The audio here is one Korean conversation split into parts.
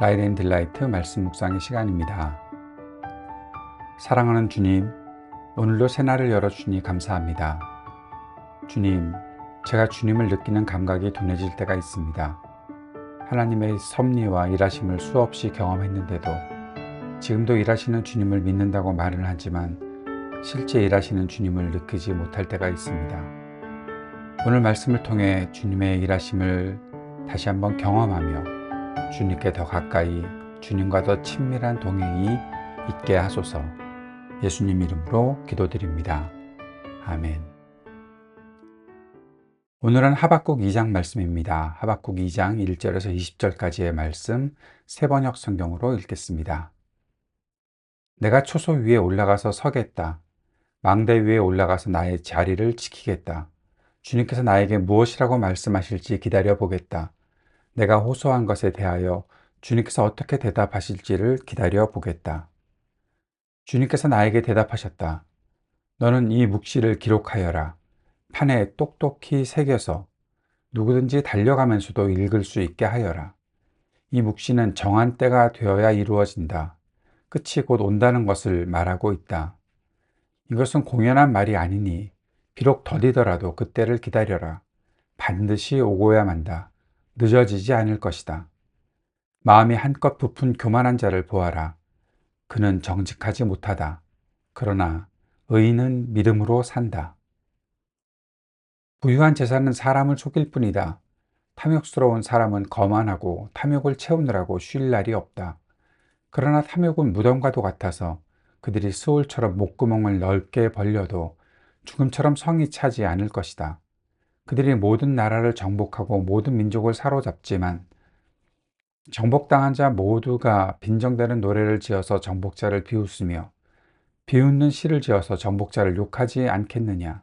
라이덴 딜라이트 말씀 묵상의 시간입니다. 사랑하는 주님, 오늘도 새날을 열어주니 감사합니다. 주님, 제가 주님을 느끼는 감각이 둔해질 때가 있습니다. 하나님의 섭리와 일하심을 수없이 경험했는데도 지금도 일하시는 주님을 믿는다고 말을 하지만 실제 일하시는 주님을 느끼지 못할 때가 있습니다. 오늘 말씀을 통해 주님의 일하심을 다시 한번 경험하며 주님께 더 가까이 주님과 더 친밀한 동행이 있게 하소서 예수님 이름으로 기도드립니다. 아멘. 오늘은 하박국 2장 말씀입니다. 하박국 2장 1절에서 20절까지의 말씀 세 번역 성경으로 읽겠습니다. 내가 초소 위에 올라가서 서겠다. 망대 위에 올라가서 나의 자리를 지키겠다. 주님께서 나에게 무엇이라고 말씀하실지 기다려 보겠다. 내가 호소한 것에 대하여 주님께서 어떻게 대답하실지를 기다려 보겠다. 주님께서 나에게 대답하셨다. 너는 이 묵시를 기록하여라. 판에 똑똑히 새겨서 누구든지 달려가면서도 읽을 수 있게 하여라. 이 묵시는 정한 때가 되어야 이루어진다. 끝이 곧 온다는 것을 말하고 있다. 이것은 공연한 말이 아니니 비록 더디더라도 그때를 기다려라. 반드시 오고야 만다. 늦어지지 않을 것이다. 마음이 한껏 부푼 교만한 자를 보아라. 그는 정직하지 못하다. 그러나 의인은 믿음으로 산다. 부유한 재산은 사람을 속일 뿐이다. 탐욕스러운 사람은 거만하고 탐욕을 채우느라고 쉴 날이 없다. 그러나 탐욕은 무덤과도 같아서 그들이 스올처럼 목구멍을 넓게 벌려도 죽음처럼 성이 차지 않을 것이다. 그들이 모든 나라를 정복하고 모든 민족을 사로잡지만 정복당한 자 모두가 빈정대는 노래를 지어서 정복자를 비웃으며 비웃는 시를 지어서 정복자를 욕하지 않겠느냐.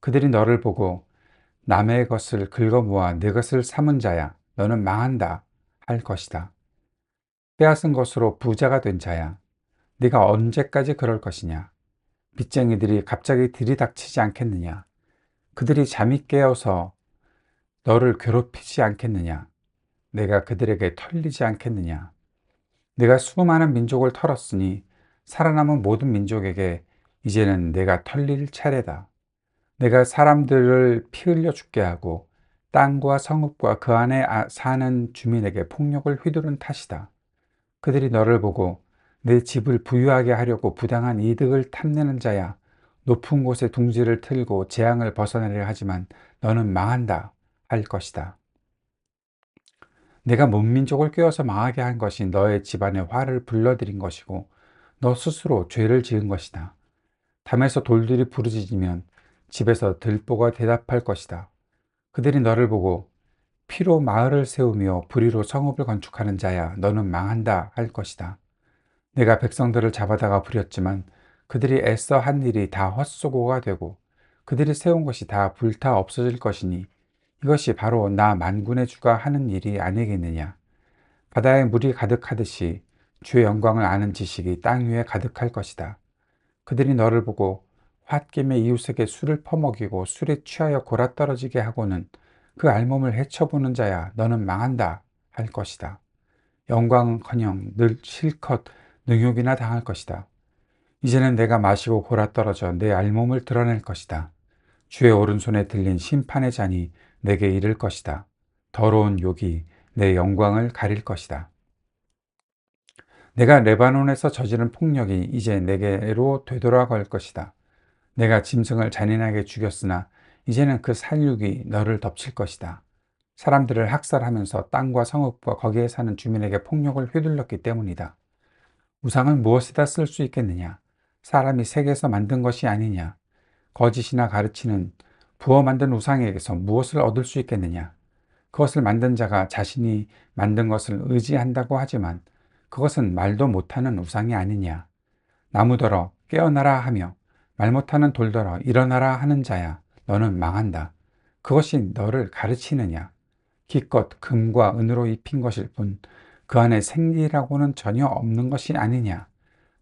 그들이 너를 보고 남의 것을 긁어모아 내 것을 삼은 자야. 너는 망한다. 할 것이다. 빼앗은 것으로 부자가 된 자야. 네가 언제까지 그럴 것이냐. 빚쟁이들이 갑자기 들이닥치지 않겠느냐. 그들이 잠이 깨어서 너를 괴롭히지 않겠느냐. 내가 그들에게 털리지 않겠느냐. 내가 수많은 민족을 털었으니 살아남은 모든 민족에게 이제는 내가 털릴 차례다. 내가 사람들을 피 흘려 죽게 하고 땅과 성읍과 그 안에 아, 사는 주민에게 폭력을 휘두른 탓이다. 그들이 너를 보고 내 집을 부유하게 하려고 부당한 이득을 탐내는 자야. 높은 곳에 둥지를 틀고 재앙을 벗어내려 하지만 너는 망한다 할 것이다. 내가 문민족을 꿰어서 망하게 한 것이 너의 집안에 화를 불러들인 것이고 너 스스로 죄를 지은 것이다. 담에서 돌들이 부르짖으면 집에서 들보가 대답할 것이다. 그들이 너를 보고 피로 마을을 세우며 불의로 성읍을 건축하는 자야 너는 망한다 할 것이다. 내가 백성들을 잡아다가 부렸지만 그들이 애써 한 일이 다 헛수고가 되고 그들이 세운 것이 다 불타 없어질 것이니 이것이 바로 나 만군의 주가 하는 일이 아니겠느냐. 바다에 물이 가득하듯이 주의 영광을 아는 지식이 땅 위에 가득할 것이다. 그들이 너를 보고 홧김에 이웃에게 술을 퍼먹이고 술에 취하여 골아떨어지게 하고는 그 알몸을 헤쳐보는 자야 너는 망한다 할 것이다. 영광은커녕 늘 실컷 능욕이나 당할 것이다. 이제는 내가 마시고 골아 떨어져 내 알몸을 드러낼 것이다. 주의 오른손에 들린 심판의 잔이 내게 이를 것이다. 더러운 욕이 내 영광을 가릴 것이다. 내가 레바논에서 저지른 폭력이 이제 내게로 되돌아갈 것이다. 내가 짐승을 잔인하게 죽였으나 이제는 그 살육이 너를 덮칠 것이다. 사람들을 학살하면서 땅과 성읍과 거기에 사는 주민에게 폭력을 휘둘렀기 때문이다. 우상을 무엇에다 쓸 수 있겠느냐? 사람이 세계에서 만든 것이 아니냐? 거짓이나 가르치는 부어 만든 우상에게서 무엇을 얻을 수 있겠느냐? 그것을 만든 자가 자신이 만든 것을 의지한다고 하지만 그것은 말도 못하는 우상이 아니냐? 나무더러 깨어나라 하며 말 못하는 돌더러 일어나라 하는 자야. 너는 망한다. 그것이 너를 가르치느냐? 기껏 금과 은으로 입힌 것일 뿐 그 안에 생기라고는 전혀 없는 것이 아니냐?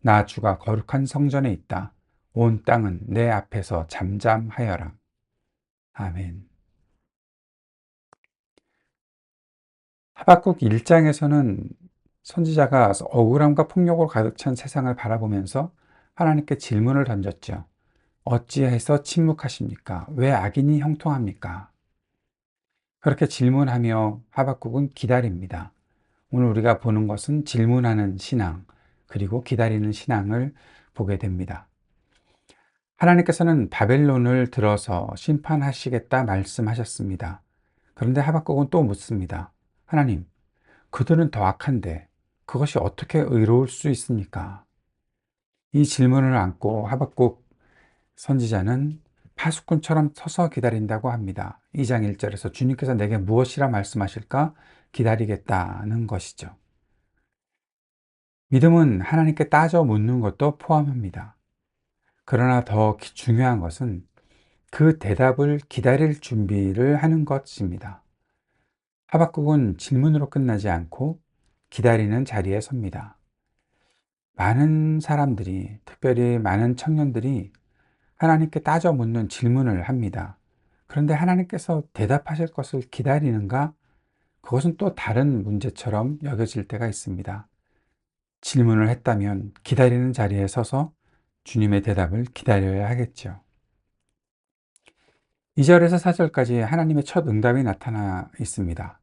나 주가 거룩한 성전에 있다. 온 땅은 내 앞에서 잠잠하여라. 아멘. 하박국 1장에서는 선지자가 억울함과 폭력으로 가득 찬 세상을 바라보면서 하나님께 질문을 던졌죠. 어찌해서 침묵하십니까? 왜 악인이 형통합니까? 그렇게 질문하며 하박국은 기다립니다. 오늘 우리가 보는 것은 질문하는 신앙, 그리고 기다리는 신앙을 보게 됩니다. 하나님께서는 바벨론을 들어서 심판하시겠다 말씀하셨습니다. 그런데 하박국은 또 묻습니다. 하나님, 그들은 더 악한데 그것이 어떻게 의로울 수 있습니까? 이 질문을 안고 하박국 선지자는 파수꾼처럼 서서 기다린다고 합니다. 2장 1절에서 주님께서 내게 무엇이라 말씀하실까 기다리겠다는 것이죠. 믿음은 하나님께 따져 묻는 것도 포함합니다. 그러나 더 중요한 것은 그 대답을 기다릴 준비를 하는 것입니다. 하박국은 질문으로 끝나지 않고 기다리는 자리에 섭니다. 많은 사람들이, 특별히 많은 청년들이 하나님께 따져 묻는 질문을 합니다. 그런데 하나님께서 대답하실 것을 기다리는가? 그것은 또 다른 문제처럼 여겨질 때가 있습니다. 질문을 했다면 기다리는 자리에 서서 주님의 대답을 기다려야 하겠죠. 2절에서 4절까지 하나님의 첫 응답이 나타나 있습니다.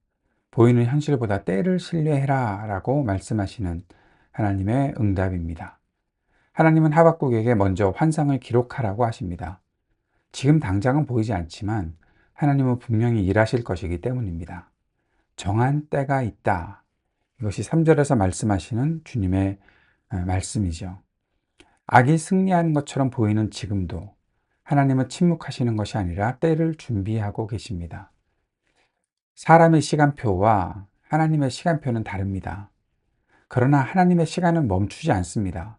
보이는 현실보다 때를 신뢰해라 라고 말씀하시는 하나님의 응답입니다. 하나님은 하박국에게 먼저 환상을 기록하라고 하십니다. 지금 당장은 보이지 않지만 하나님은 분명히 일하실 것이기 때문입니다. 정한 때가 있다. 이것이 3절에서 말씀하시는 주님의 말씀이죠. 악이 승리하는 것처럼 보이는 지금도 하나님은 침묵하시는 것이 아니라 때를 준비하고 계십니다. 사람의 시간표와 하나님의 시간표는 다릅니다. 그러나 하나님의 시간은 멈추지 않습니다.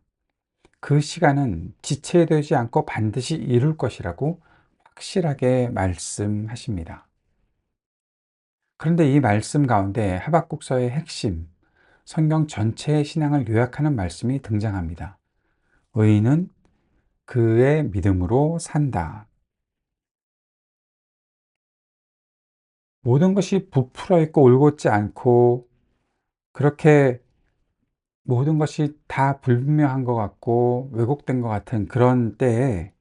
그 시간은 지체되지 않고 반드시 이룰 것이라고 확실하게 말씀하십니다. 그런데 이 말씀 가운데 하박국서의 핵심, 성경 전체의 신앙을 요약하는 말씀이 등장합니다. 의인은 그의 믿음으로 산다. 모든 것이 부풀어 있고 올곧지 않고 그렇게 모든 것이 다 불분명한 것 같고 왜곡된 것 같은 그런 때에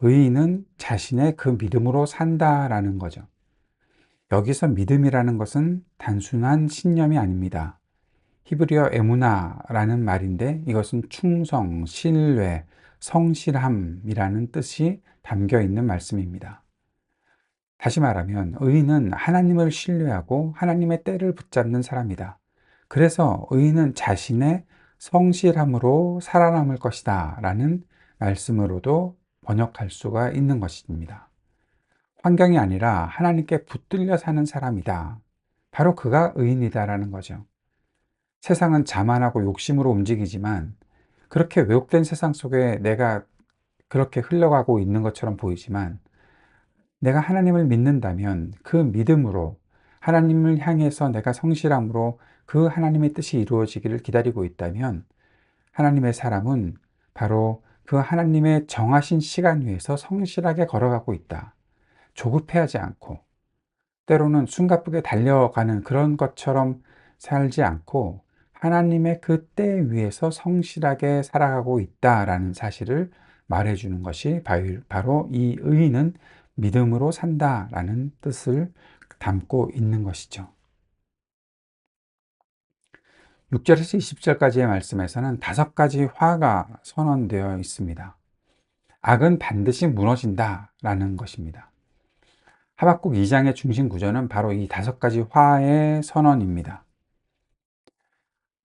의인은 자신의 그 믿음으로 산다라는 거죠. 여기서 믿음이라는 것은 단순한 신념이 아닙니다. 히브리어 에무나라는 말인데 이것은 충성, 신뢰, 성실함이라는 뜻이 담겨 있는 말씀입니다. 다시 말하면 의인은 하나님을 신뢰하고 하나님의 때를 붙잡는 사람이다. 그래서 의인은 자신의 성실함으로 살아남을 것이다 라는 말씀으로도 번역할 수가 있는 것입니다. 환경이 아니라 하나님께 붙들려 사는 사람이다. 바로 그가 의인이다라는 거죠. 세상은 자만하고 욕심으로 움직이지만 그렇게 왜곡된 세상 속에 내가 그렇게 흘러가고 있는 것처럼 보이지만 내가 하나님을 믿는다면 그 믿음으로 하나님을 향해서 내가 성실함으로 그 하나님의 뜻이 이루어지기를 기다리고 있다면 하나님의 사람은 바로 그 하나님의 정하신 시간 위에서 성실하게 걸어가고 있다. 조급해하지 않고 때로는 숨가쁘게 달려가는 그런 것처럼 살지 않고 하나님의 그때 위에서 성실하게 살아가고 있다라는 사실을 말해주는 것이 바로 이 의인은 믿음으로 산다라는 뜻을 담고 있는 것이죠. 6절에서 20절까지의 말씀에서는 다섯 가지 화가 선언되어 있습니다. 악은 반드시 무너진다 라는 것입니다. 하박국 2장의 중심 구조는 바로 이 다섯 가지 화의 선언입니다.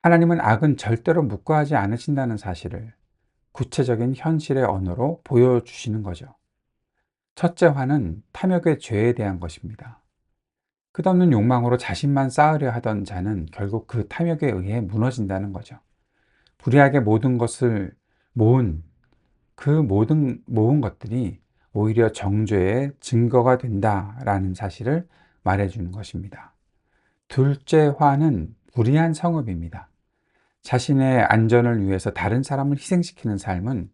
하나님은 악은 절대로 묵과하지 않으신다는 사실을 구체적인 현실의 언어로 보여주시는 거죠. 첫째 화는 탐욕의 죄에 대한 것입니다. 끝없는 욕망으로 자신만 쌓으려 하던 자는 결국 그 탐욕에 의해 무너진다는 거죠. 불의하게 모든 것을 모은 그 모든 모은 것들이 오히려 정죄의 증거가 된다라는 사실을 말해주는 것입니다. 둘째 화는 불의한 성읍입니다. 자신의 안전을 위해서 다른 사람을 희생시키는 삶은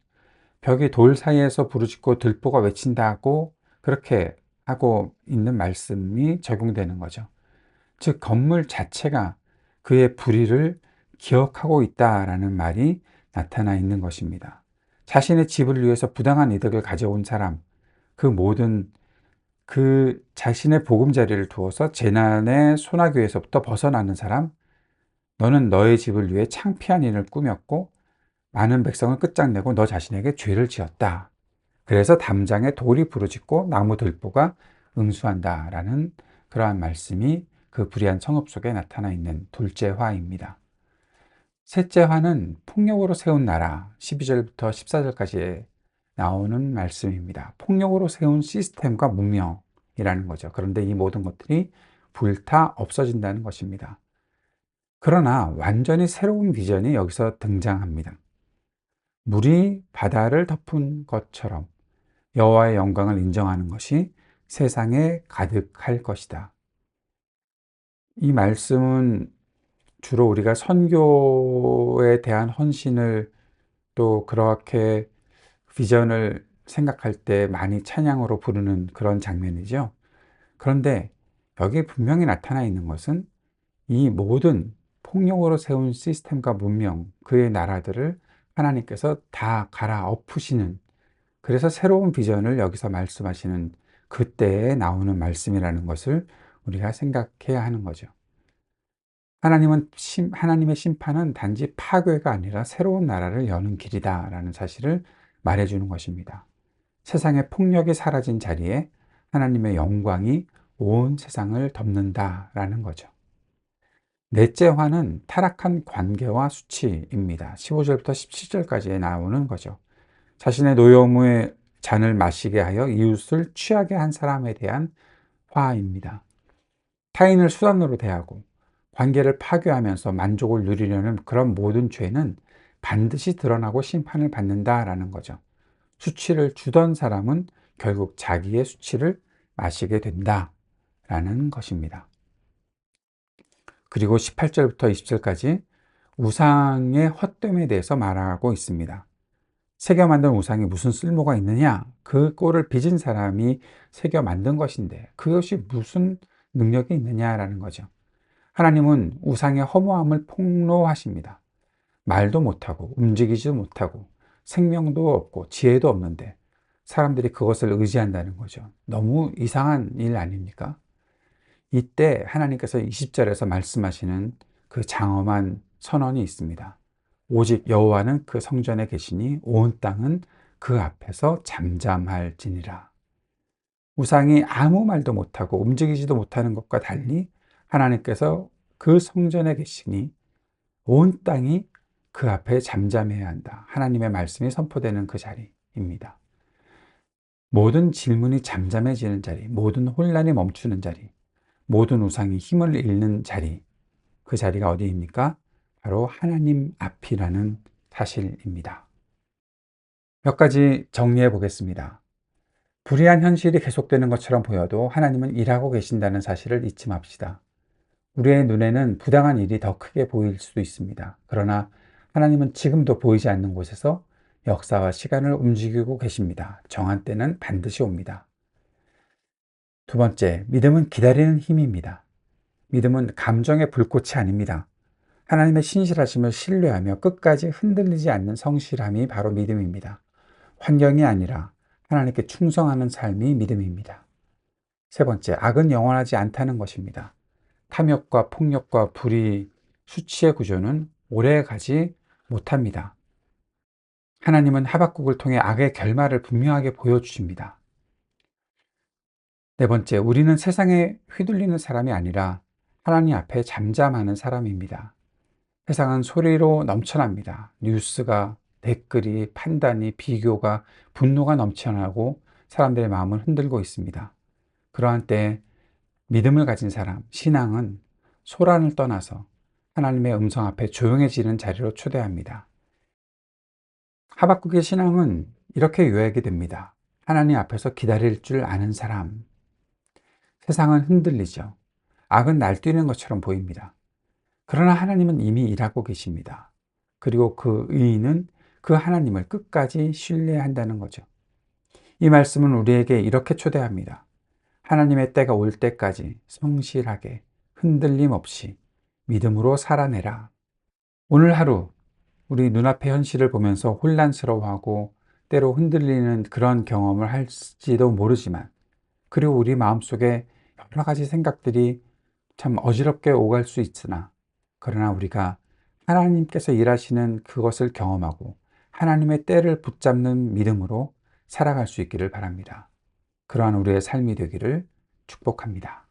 벽이 돌 사이에서 부르짖고 들보가 외친다고 그렇게 하고 있는 말씀이 적용되는 거죠. 즉, 건물 자체가 그의 불의를 기억하고 있다라는 말이 나타나 있는 것입니다. 자신의 집을 위해서 부당한 이득을 가져온 사람, 그 모든 그 자신의 보금자리를 두어서 재난의 소나기에서부터 벗어나는 사람, 너는 너의 집을 위해 창피한 일을 꾸몄고 많은 백성을 끝장내고 너 자신에게 죄를 지었다. 그래서 담장에 돌이 부르짖고 나무 들보가 응수한다라는 그러한 말씀이 그 불의한 성읍 속에 나타나 있는 둘째 화입니다. 셋째 화는 폭력으로 세운 나라 12절부터 14절까지 나오는 말씀입니다. 폭력으로 세운 시스템과 문명이라는 거죠. 그런데 이 모든 것들이 불타 없어진다는 것입니다. 그러나 완전히 새로운 비전이 여기서 등장합니다. 물이 바다를 덮은 것처럼 여호와의 영광을 인정하는 것이 세상에 가득할 것이다. 이 말씀은 주로 우리가 선교에 대한 헌신을 또 그렇게 비전을 생각할 때 많이 찬양으로 부르는 그런 장면이죠. 그런데 여기 분명히 나타나 있는 것은 이 모든 폭력으로 세운 시스템과 문명, 그의 나라들을 하나님께서 다 갈아 엎으시는 그래서 새로운 비전을 여기서 말씀하시는 그때에 나오는 말씀이라는 것을 우리가 생각해야 하는 거죠. 하나님은 하나님의 심판은 단지 파괴가 아니라 새로운 나라를 여는 길이다라는 사실을 말해주는 것입니다. 세상의 폭력이 사라진 자리에 하나님의 영광이 온 세상을 덮는다라는 거죠. 넷째 화는 타락한 관계와 수치입니다. 15절부터 17절까지 나오는 거죠. 자신의 노여움의 잔을 마시게 하여 이웃을 취하게 한 사람에 대한 화입니다. 타인을 수단으로 대하고 관계를 파괴하면서 만족을 누리려는 그런 모든 죄는 반드시 드러나고 심판을 받는다라는 거죠. 수치를 주던 사람은 결국 자기의 수치를 마시게 된다라는 것입니다. 그리고 18절부터 20절까지 우상의 헛됨에 대해서 말하고 있습니다. 새겨 만든 우상이 무슨 쓸모가 있느냐? 그 꼴을 빚은 사람이 새겨 만든 것인데 그것이 무슨 능력이 있느냐라는 거죠. 하나님은 우상의 허무함을 폭로하십니다. 말도 못하고 움직이지도 못하고 생명도 없고 지혜도 없는데 사람들이 그것을 의지한다는 거죠. 너무 이상한 일 아닙니까? 이때 하나님께서 20절에서 말씀하시는 그 장엄한 선언이 있습니다. 오직 여호와는 그 성전에 계시니 온 땅은 그 앞에서 잠잠할지니라. 우상이 아무 말도 못하고 움직이지도 못하는 것과 달리 하나님께서 그 성전에 계시니 온 땅이 그 앞에 잠잠해야 한다. 하나님의 말씀이 선포되는 그 자리입니다. 모든 질문이 잠잠해지는 자리, 모든 혼란이 멈추는 자리, 모든 우상이 힘을 잃는 자리, 그 자리가 어디입니까? 바로 하나님 앞이라는 사실입니다. 몇 가지 정리해 보겠습니다. 불의한 현실이 계속되는 것처럼 보여도 하나님은 일하고 계신다는 사실을 잊지 맙시다. 우리의 눈에는 부당한 일이 더 크게 보일 수도 있습니다. 그러나 하나님은 지금도 보이지 않는 곳에서 역사와 시간을 움직이고 계십니다. 정한 때는 반드시 옵니다. 두 번째, 믿음은 기다리는 힘입니다. 믿음은 감정의 불꽃이 아닙니다. 하나님의 신실하심을 신뢰하며 끝까지 흔들리지 않는 성실함이 바로 믿음입니다. 환경이 아니라 하나님께 충성하는 삶이 믿음입니다. 세 번째, 악은 영원하지 않다는 것입니다. 탐욕과 폭력과 불의, 수치의 구조는 오래 가지 못합니다. 하나님은 하박국을 통해 악의 결말을 분명하게 보여주십니다. 네 번째, 우리는 세상에 휘둘리는 사람이 아니라 하나님 앞에 잠잠하는 사람입니다. 세상은 소리로 넘쳐납니다. 뉴스가, 댓글이, 판단이, 비교가, 분노가 넘쳐나고 사람들의 마음을 흔들고 있습니다. 그러한 때 믿음을 가진 사람, 신앙은 소란을 떠나서 하나님의 음성 앞에 조용해지는 자리로 초대합니다. 하박국의 신앙은 이렇게 요약이 됩니다. 하나님 앞에서 기다릴 줄 아는 사람, 세상은 흔들리죠. 악은 날뛰는 것처럼 보입니다. 그러나 하나님은 이미 일하고 계십니다. 그리고 그 의인은 그 하나님을 끝까지 신뢰한다는 거죠. 이 말씀은 우리에게 이렇게 초대합니다. 하나님의 때가 올 때까지 성실하게 흔들림 없이 믿음으로 살아내라. 오늘 하루 우리 눈앞의 현실을 보면서 혼란스러워하고 때로 흔들리는 그런 경험을 할지도 모르지만 그리고 우리 마음속에 여러 가지 생각들이 참 어지럽게 오갈 수 있으나 그러나 우리가 하나님께서 일하시는 그것을 경험하고 하나님의 때를 붙잡는 믿음으로 살아갈 수 있기를 바랍니다. 그러한 우리의 삶이 되기를 축복합니다.